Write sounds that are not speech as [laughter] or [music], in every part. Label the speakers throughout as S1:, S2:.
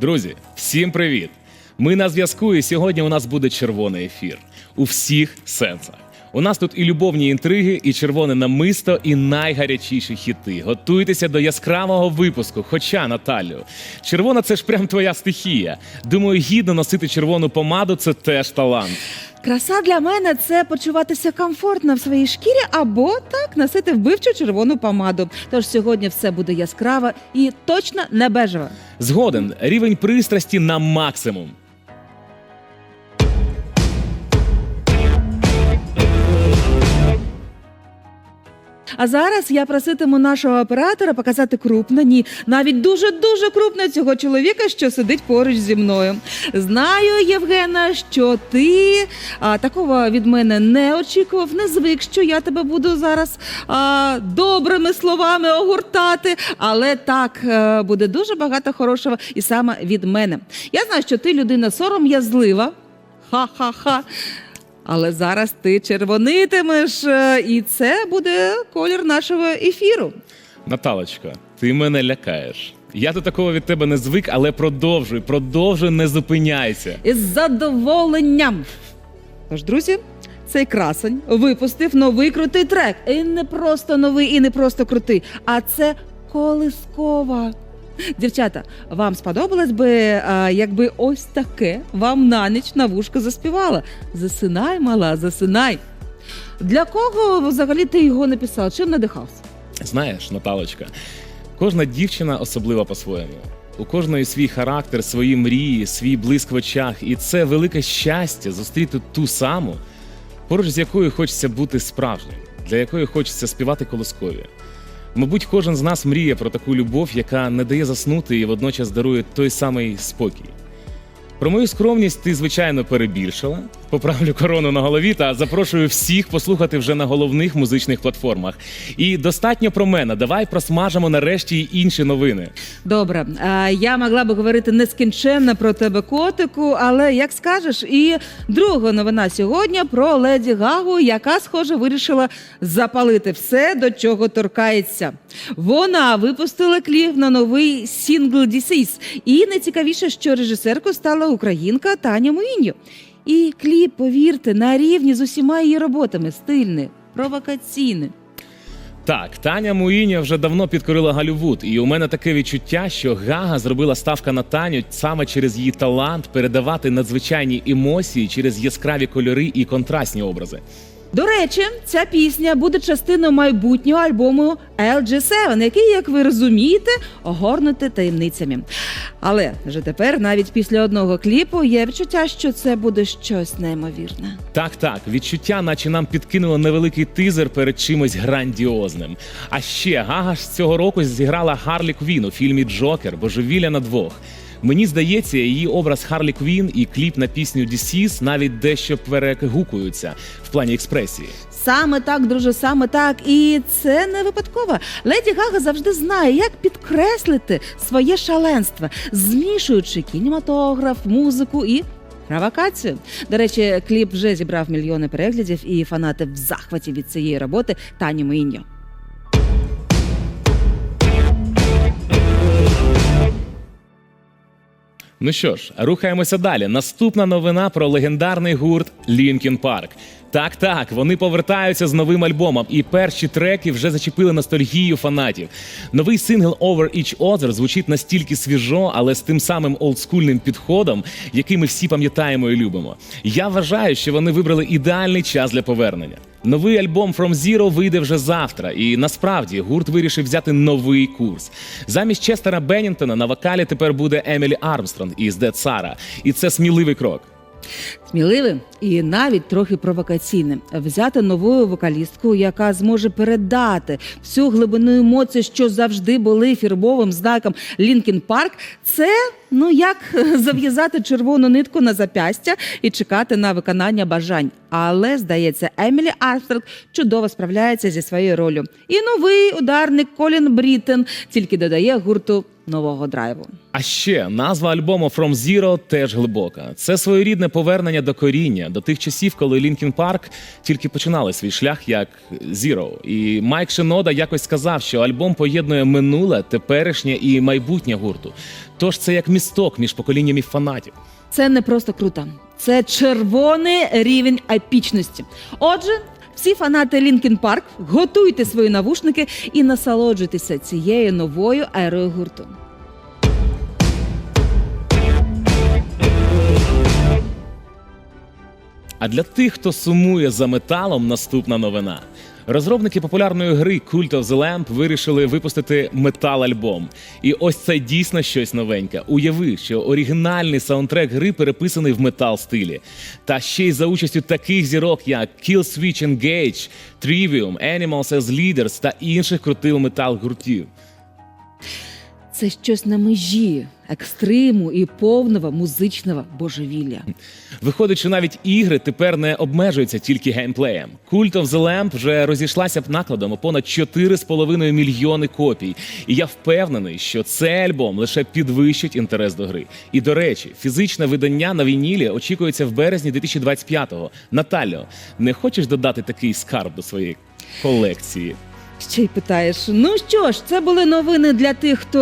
S1: Друзі, всім привіт! Ми на зв'язку, і сьогодні у нас буде червоний ефір у всіх сенсах. У нас тут і любовні інтриги, і червоне намисто, і найгарячіші хіти. Готуйтеся до яскравого випуску. Хоча, Наталю, червона це ж прям твоя стихія. Думаю, гідно носити червону помаду це теж талант.
S2: Краса для мене це почуватися комфортно в своїй шкірі або так носити вбивчу червону помаду. Тож сьогодні все буде яскраво і точно не бежево.
S1: Згоден, рівень пристрасті на максимум.
S2: А зараз я проситиму нашого оператора показати крупно, ні, навіть дуже дуже крупно цього чоловіка, що сидить поруч зі мною. Знаю, Євгена, що ти а, такого від мене не очікував, не звик, що я тебе буду зараз а, добрими словами огортати. Але так е, буде дуже багато хорошого і саме від мене. Я знаю, що ти людина сором'язлива. Ха-ха-ха. Але зараз ти червонитимеш, е, і це буде колір нашого ефіру.
S1: Наталочка, ти мене лякаєш. Я до такого від тебе не звик, але продовжуй, продовжуй, не зупиняйся.
S2: Із задоволенням. Тож, друзі, цей красень випустив новий крутий трек. І не просто новий, і не просто крутий, а це колискова. Дівчата, вам сподобалось би, якби ось таке вам на ніч на вушко заспівала. Засинай, мала, засинай. Для кого взагалі ти його написав? Чим надихався?
S1: Знаєш, Наталочка, кожна дівчина особлива по-своєму. У кожної свій характер, свої мрії, свій блиск в очах. І це велике щастя зустріти ту саму, поруч з якою хочеться бути справжнім, для якої хочеться співати колоскові. Мабуть, кожен з нас мріє про таку любов, яка не дає заснути і водночас дарує той самий спокій. Про мою скромність ти, звичайно, перебільшила. Поправлю корону на голові та запрошую всіх послухати вже на головних музичних платформах. І достатньо про мене. Давай просмажемо нарешті інші новини.
S2: Добре, а, я могла би говорити нескінченно про тебе, котику, але як скажеш, і друга новина сьогодні про леді Гагу, яка, схоже, вирішила запалити все, до чого торкається. Вона випустила кліп на новий сінгл «Disease». І найцікавіше, що режисеркою стала українка Таня Муїньо. І кліп, повірте, на рівні з усіма її роботами стильний, провокаційний.
S1: Так, Таня Муїня вже давно підкорила Голлівуд, і у мене таке відчуття, що Гага зробила ставка на Таню саме через її талант передавати надзвичайні емоції через яскраві кольори і контрастні образи.
S2: До речі, ця пісня буде частиною майбутнього альбому LG7, який, як ви розумієте, огорнути таємницями. Але вже тепер, навіть після одного кліпу, є відчуття, що це буде щось неймовірне.
S1: Так, так, відчуття, наче нам підкинуло невеликий тизер перед чимось грандіозним. А ще Гага ж цього року зіграла Харлі Квін у фільмі Джокер Божевілля на двох. Мені здається, її образ Харлі Квін і кліп на пісню Дісіс навіть дещо перегукуються в плані експресії.
S2: Саме так, друже, саме так. І це не випадково. Леді Гага завжди знає, як підкреслити своє шаленство, змішуючи кінематограф, музику і. Провокацію. До речі, кліп вже зібрав мільйони переглядів, і фанати в захваті від цієї роботи Тані Муїньо.
S1: Ну що ж, рухаємося далі. Наступна новина про легендарний гурт Linkin Park. Так, так, вони повертаються з новим альбомом, і перші треки вже зачепили ностальгію фанатів. Новий сингл Over Each Other звучить настільки свіжо, але з тим самим олдскульним підходом, який ми всі пам'ятаємо і любимо. Я вважаю, що вони вибрали ідеальний час для повернення. Новий альбом From Zero вийде вже завтра, і насправді гурт вирішив взяти новий курс. Замість Честера Беннінгтона на вокалі тепер буде Емілі Армстронг із Дед Сара, І це сміливий крок.
S2: Сміливим і навіть трохи провокаційним. Взяти нову вокалістку, яка зможе передати всю глибину емоцій, що завжди були фірбовим знаком Лінкін Парк. Це ну як [laughs] зав'язати червону нитку на запястя і чекати на виконання бажань. Але здається, Емілі Армстронг чудово справляється зі своєю ролью. І новий ударник Колін Бріттен тільки додає гурту нового драйву.
S1: А ще назва альбому From Zero теж глибока. Це своєрідне повернення до коріння, до тих часів, коли Лінкін Парк тільки починали свій шлях як Zero. І Майк Шинода якось сказав, що альбом поєднує минуле, теперішнє і майбутнє гурту. Тож це як місток між поколіннями фанатів.
S2: Це не просто круто, це червоний рівень епічності. Отже. Всі фанати Лінкін Парк, готуйте свої навушники і насолоджуйтеся цією новою ерою гурту.
S1: А для тих, хто сумує за металом, наступна новина. Розробники популярної гри Cult of the Lamp вирішили випустити метал-альбом. І ось це дійсно щось новеньке. Уяви, що оригінальний саундтрек гри переписаний в метал стилі. Та ще й за участю таких зірок, як Killswitch Engage, Trivium, Animals as Leaders та інших крутих метал гуртів.
S2: Це щось на межі екстриму і повного музичного божевілля.
S1: Виходить, що навіть ігри тепер не обмежуються тільки геймплеєм. Cult of the Lamp вже розійшлася б накладом у понад 4,5 мільйони копій. І я впевнений, що цей альбом лише підвищить інтерес до гри. І до речі, фізичне видання на вінілі очікується в березні 2025-го. Наталю, не хочеш додати такий скарб до своєї колекції?
S2: Ще й питаєш: ну що ж, це були новини для тих, хто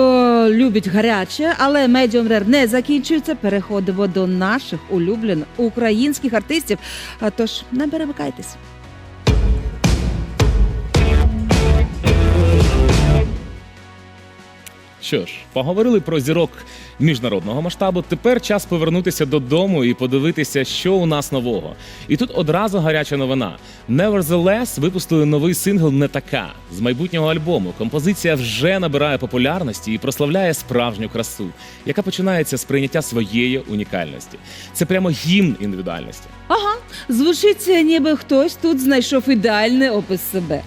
S2: любить гаряче, але Medium Rare не закінчується. Переходимо до наших улюблених українських артистів. Тож не перемикайтесь.
S1: Що ж, поговорили про зірок міжнародного масштабу. Тепер час повернутися додому і подивитися, що у нас нового. І тут одразу гаряча новина. Nevertheless випустили новий сингл Не така з майбутнього альбому. Композиція вже набирає популярності і прославляє справжню красу, яка починається з прийняття своєї унікальності. Це прямо гімн індивідуальності.
S2: Ага, звучить, ніби хтось тут знайшов ідеальний опис себе.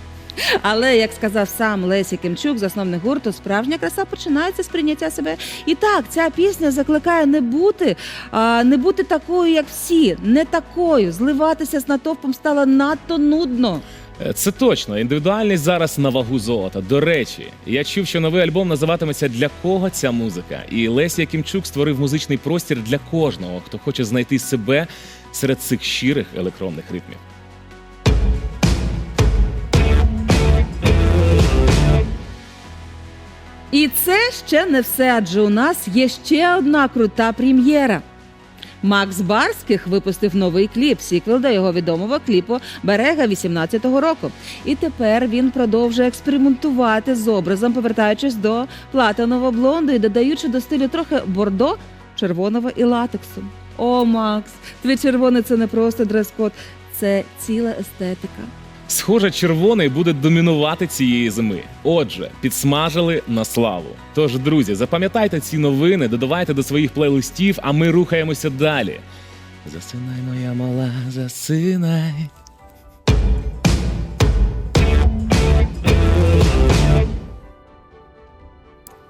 S2: Але як сказав сам Лесі Кимчук, засновник гурту, справжня краса починається з прийняття себе. І так, ця пісня закликає не бути, а, не бути такою, як всі, не такою. Зливатися з натовпом стало надто нудно.
S1: Е, Це точно. Індивідуальність зараз на вагу золота. До речі, я чув, що новий альбом називатиметься Для кого ця музика? І Лесі Кімчук створив музичний простір для кожного, хто хоче знайти себе серед цих щирих електронних ритмів.
S2: І це ще не все, адже у нас є ще одна крута прем'єра. Макс Барських випустив новий кліп, сіквел до його відомого кліпу Берега 18-го року. І тепер він продовжує експериментувати з образом, повертаючись до платинового блонду і додаючи до стилю трохи бордо, червоного і латексу. О, Макс, твій червоний це не просто дрес-код, це ціла естетика.
S1: Схоже, червоний буде домінувати цієї зими. Отже, підсмажили на славу. Тож, друзі, запам'ятайте ці новини, додавайте до своїх плейлистів, а ми рухаємося далі. Засинай, моя мала, засинай.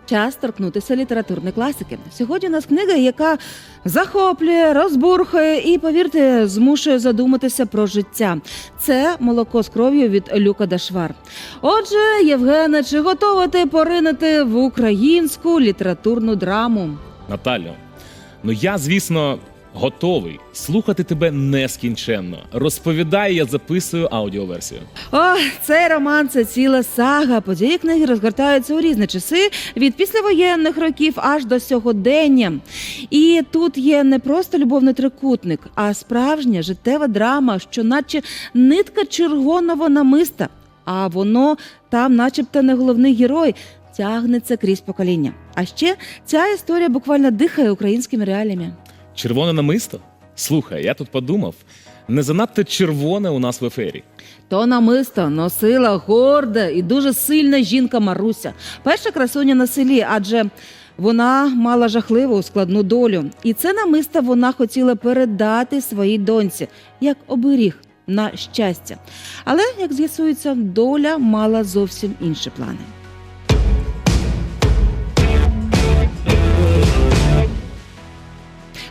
S2: Час торкнутися літературної класики. Сьогодні у нас книга, яка захоплює, розбурхує і, повірте, змушує задуматися про життя. Це молоко з кров'ю від Люка Дашвар. Отже, Євгене, чи готова ти поринути в українську літературну драму?
S1: Наталю, ну я, звісно, готовий слухати тебе нескінченно. Розповідай, я записую аудіоверсію.
S2: О, цей роман це ціла сага. Події книги розгортаються у різні часи від післявоєнних років аж до сьогодення. І тут є не просто любовний трикутник, а справжня життєва драма, що наче нитка червоного намиста. А воно там, начебто, не головний герой. Тягнеться крізь покоління. А ще ця історія буквально дихає українськими реаліями.
S1: Червоне намисто? Слухай, я тут подумав, не занадто червоне у нас в ефері.
S2: То намисто носила горда і дуже сильна жінка Маруся, перша красуня на селі, адже вона мала жахливу складну долю. І це намисто вона хотіла передати своїй доньці як оберіг на щастя. Але, як з'ясується, доля мала зовсім інші плани.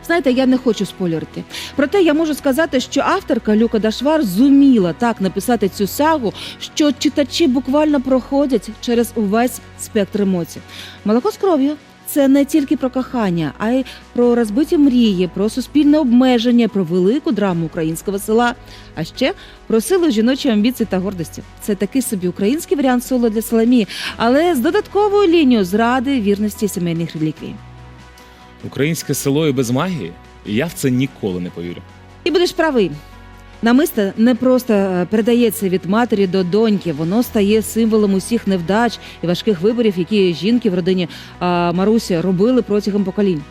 S2: Знаєте, я не хочу спойлерити. Проте я можу сказати, що авторка Люка Дашвар зуміла так написати цю сагу, що читачі буквально проходять через увесь спектр емоцій. Молоко з кров'ю. Це не тільки про кохання, а й про розбиті мрії, про суспільне обмеження, про велику драму українського села, а ще про силу жіночої амбіції та гордості. Це такий собі український варіант соло для Соломії, але з додатковою лінією зради вірності сімейних реліквій.
S1: Українське село і без магії? Я в це ніколи не повірю.
S2: І будеш правий. Намисто не просто е, передається від матері до доньки, воно стає символом усіх невдач і важких виборів, які жінки в родині а, Марусі робили протягом поколінь.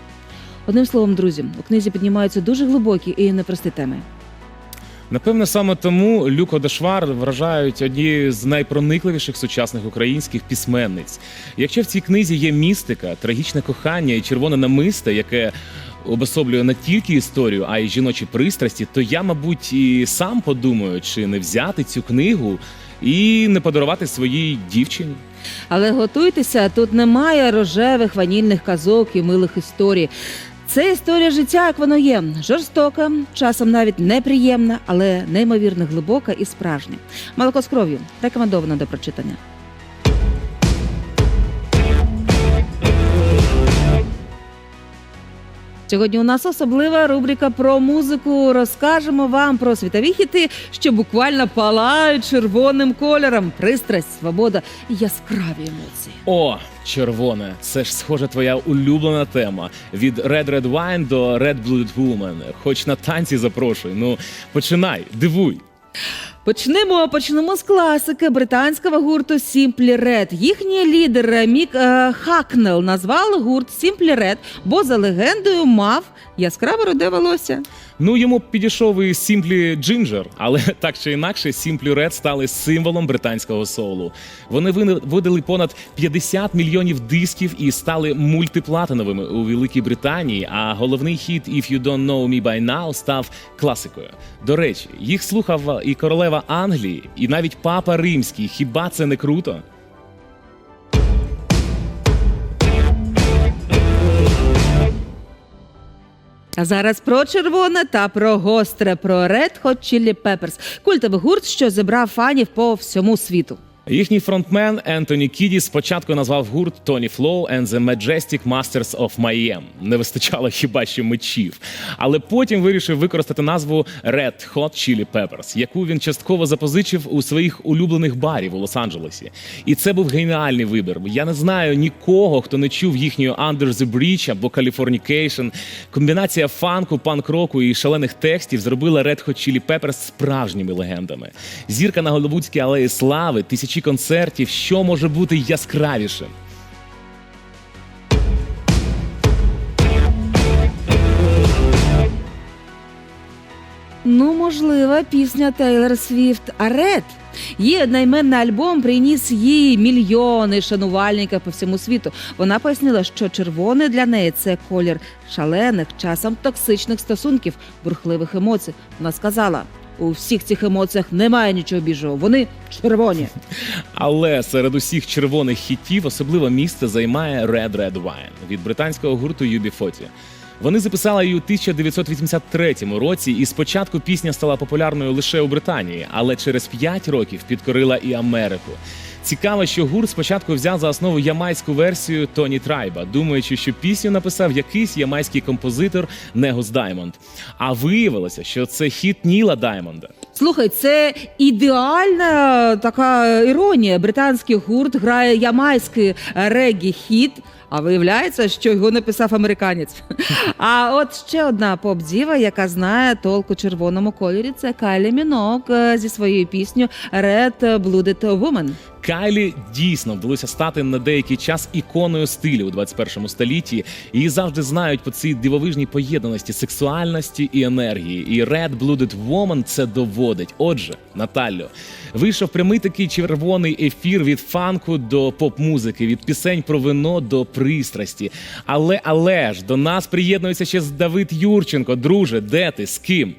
S2: Одним словом, друзі, у книзі піднімаються дуже глибокі і непрості теми.
S1: Напевне, саме тому Люко Дешвар вражають однією з найпроникливіших сучасних українських письменниць. Якщо в цій книзі є містика, трагічне кохання і червоне намисте, яке обособлює не тільки історію, а й жіночі пристрасті, то я, мабуть, і сам подумаю, чи не взяти цю книгу і не подарувати своїй дівчині.
S2: Але готуйтеся, тут немає рожевих ванільних казок і милих історій. Це історія життя, як воно є, жорстока, часом навіть неприємна, але неймовірно глибока і справжня. Молоко з кров'ю рекомендовано до прочитання. Сьогодні у нас особлива рубрика про музику. Розкажемо вам про світові хіти, що буквально палають червоним кольором. Пристрасть, свобода яскраві емоції.
S1: О, червоне, це ж схоже твоя улюблена тема. Від Red Red Wine до Red Blooded Woman. Хоч на танці запрошуй. Ну починай, дивуй.
S2: Почнемо почнемо з класики британського гурту Simply Red. Їхній лідер Мік е, Хакнел назвав гурт Simply Red, бо за легендою мав яскраве руде волосся.
S1: Ну йому підійшов і Simply Ginger, але [laughs] так чи інакше, Simply Red стали символом британського соулу. Вони видали понад 50 мільйонів дисків і стали мультиплатиновими у Великій Британії. А головний хіт «If You Don't Know Me By Now» став класикою. До речі, їх слухав і королева Англії, і навіть папа Римський. Хіба це не круто?
S2: А зараз про червоне та про гостре, про Red Hot Chili Peppers. Культовий гурт, що зібрав фанів по всьому світу.
S1: Їхній фронтмен Ентоні Кіді спочатку назвав гурт Tony Flow and the Majestic Masters of Mayhem. Не вистачало хіба що мечів. Але потім вирішив використати назву Red Hot Chili Peppers, яку він частково запозичив у своїх улюблених барів у Лос-Анджелесі. І це був геніальний вибір. Я не знаю нікого, хто не чув їхньої Under the Bridge або Californication. Комбінація фанку, панк-року і шалених текстів зробила Red Hot Chili Peppers справжніми легендами. Зірка на Голливудській алеї слави, тисячі концертів. Що може бути яскравішим?
S2: Ну, можливо, пісня Тейлор Свіфт а Ред. Її одноіменний альбом приніс їй мільйони шанувальників по всьому світу. Вона пояснила, що червоне для неї це колір шалених, часом токсичних стосунків, бурхливих емоцій. Вона сказала: у всіх цих емоціях немає нічого біжого. Вони червоні.
S1: Але серед усіх червоних хітів особливе місце займає Red Red Wine від британського гурту UB40. Вони записали її у 1983 році, і спочатку пісня стала популярною лише у Британії, але через 5 років підкорила і Америку. Цікаво, що гурт спочатку взяв за основу ямайську версію Тоні Трайба, думаючи, що пісню написав якийсь ямайський композитор Негос Даймонд. А виявилося, що це хіт Ніла Даймонда.
S2: Слухай, це ідеальна така іронія. Британський гурт грає ямайський регі хіт. А виявляється, що його написав американець. [laughs] А от ще одна поп-діва, яка знає толк у червоному кольорі, це Кайлі Мінок е, зі своєю піснею Red Blooded Woman.
S1: Кайлі дійсно вдалося стати на деякий час іконою стилю у 21 столітті. Її завжди знають по цій дивовижній поєднаності сексуальності і енергії. І Red Blooded Woman це доводить. Отже, Наталю, вийшов прямий такий червоний ефір від фанку до поп-музики, від пісень про вино до пристрасті. Але але ж до нас приєднується ще Давид Юрченко. Друже, де ти? З ким?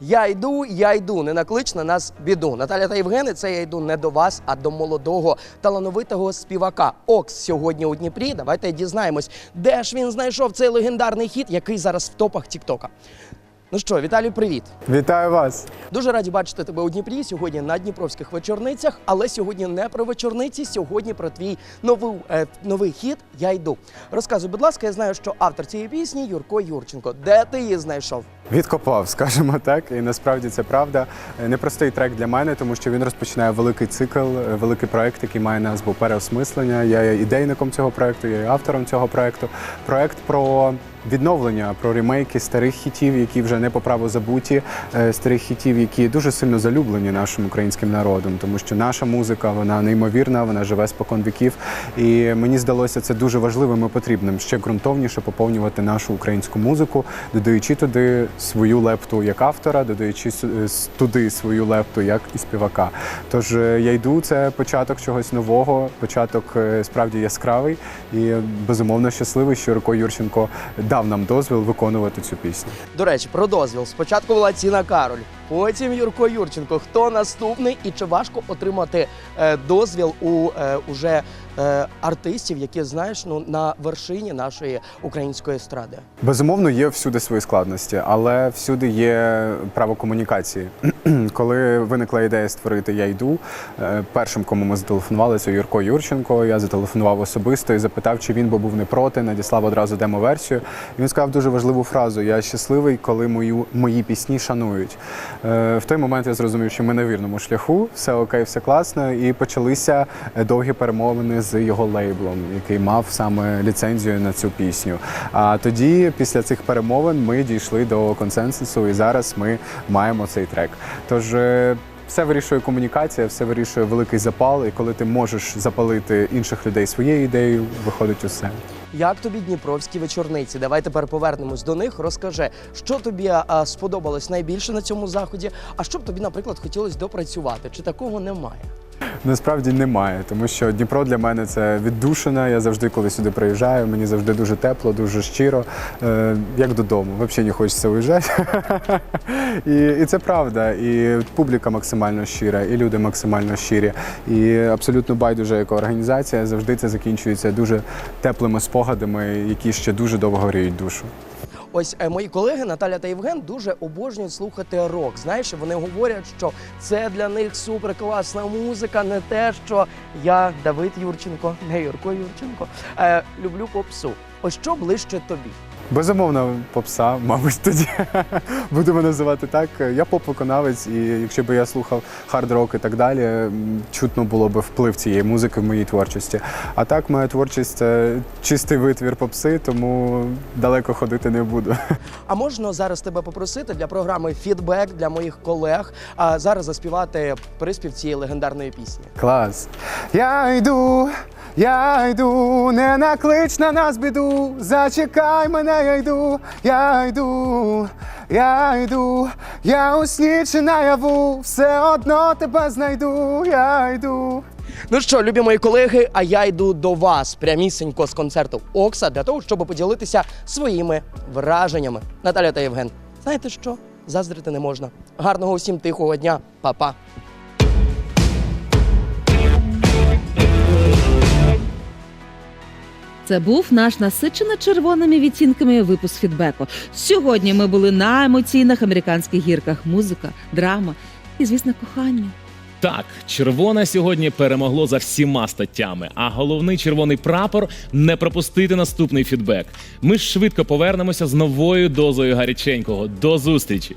S3: Я йду, я йду, не наклич на нас біду. Наталя та Євгени, це я йду не до вас, а до молодого талановитого співака. Окс сьогодні у Дніпрі. Давайте дізнаємось, де ж він знайшов цей легендарний хіт, який зараз в топах Тіктока. Ну що, Віталій, привіт.
S4: Вітаю вас!
S3: Дуже раді бачити тебе у Дніпрі сьогодні на Дніпровських вечорницях. Але сьогодні не про вечорниці, сьогодні про твій новий, е, новий хіт Я йду. Розказуй, будь ласка, я знаю, що автор цієї пісні Юрко Юрченко. Де ти її знайшов?
S4: Відкопав, скажімо так, і насправді це правда. Е, Непростий трек для мене, тому що він розпочинає великий цикл, е, великий проект, який має назву переосмислення. Я є ідейником цього проекту, я є автором цього проекту. Проект про відновлення, про ремейки старих хітів, які вже не по праву забуті, е, старих хітів, які дуже сильно залюблені нашим українським народом, тому що наша музика вона неймовірна, вона живе спокон віків. І мені здалося це дуже важливим і потрібним ще ґрунтовніше поповнювати нашу українську музику, додаючи туди свою лепту як автора, додаючи с- туди свою лепту як і співака. Тож е, я йду, це початок чогось нового, початок е, справді яскравий і безумовно щасливий, що Юрко Юрченко дав нам дозвіл виконувати цю пісню.
S3: До речі, про дозвіл. Спочатку була Ціна Кароль, потім Юрко Юрченко. Хто наступний і чи важко отримати е, дозвіл у е, уже артистів, які знаєш ну на вершині нашої української естради?
S4: Безумовно, є всюди свої складності, але всюди є право комунікації. [clears throat] Коли виникла ідея створити Я йду, е, першим, кому ми зателефонували, це Юрко Юрченко. Я зателефонував особисто і запитав, чи він би був не проти, надіслав одразу демо-версію. Він сказав дуже важливу фразу: Я щасливий, коли мою, мої пісні шанують. Е, В той момент я зрозумів, що ми на вірному шляху, все окей, все класно, і почалися е, довгі перемовини з його лейблом, який мав саме ліцензію на цю пісню. А тоді, після цих перемовин, ми дійшли до консенсусу, і зараз ми маємо цей трек. Тож. е, Все вирішує комунікація, все вирішує великий запал, і коли ти можеш запалити інших людей своєю ідеєю, виходить усе.
S3: Як тобі дніпровські вечорниці? Давай тепер повернемось до них. Розкажи, що тобі а, сподобалось найбільше на цьому заході, а що б тобі, наприклад, хотілося допрацювати? Чи такого немає?
S4: Насправді немає, тому що Дніпро для мене це віддушина. Я завжди, коли сюди приїжджаю, мені завжди дуже тепло, дуже щиро, е, як додому. Взагалі не хочеться уїжджати. [laughs] і, і це правда. І публіка максимально щира, і люди максимально щирі. І абсолютно байдуже яка організація. Завжди це закінчується дуже теплими спогадами, які ще дуже довго гріють душу.
S3: Ось е, мої колеги Наталя та Євген дуже обожнюють слухати рок. Знаєш, вони говорять, що це для них суперкласна музика, не те, що я Давид Юрченко, не Юрко Юрченко. Е, люблю попсу. Ось що ближче тобі?
S4: Безумовно, попса, мабуть, тоді [laughs] будемо називати так. Я поп-виконавець, і якщо б я слухав хард-рок і так далі, чутно було б вплив цієї музики в моїй творчості. А так, моя творчість це чистий витвір попси, тому далеко ходити не буду.
S3: А можна зараз тебе попросити для програми Фідбек для моїх колег а зараз заспівати приспів цієї легендарної пісні.
S4: Клас. Я йду, я йду, не наклич на нас біду. Зачекай мене, я йду, я йду, я йду, я у сні чи наяву, все одно тебе знайду, я йду.
S3: Ну що, любі мої колеги, а я йду до вас прямісінько з концерту Окса для того, щоб поділитися своїми враженнями. Наталя та Євген, знаєте що? Заздрити не можна. Гарного усім тихого дня, Па-па.
S2: Це був наш насичено червоними відтінками випуск фідбеку. Сьогодні ми були на емоційних американських гірках. Музика, драма і, звісно, кохання.
S1: Так, червоне сьогодні перемогло за всіма статтями. А головний червоний прапор не пропустити наступний фідбек. Ми швидко повернемося з новою дозою гаряченького. До зустрічі!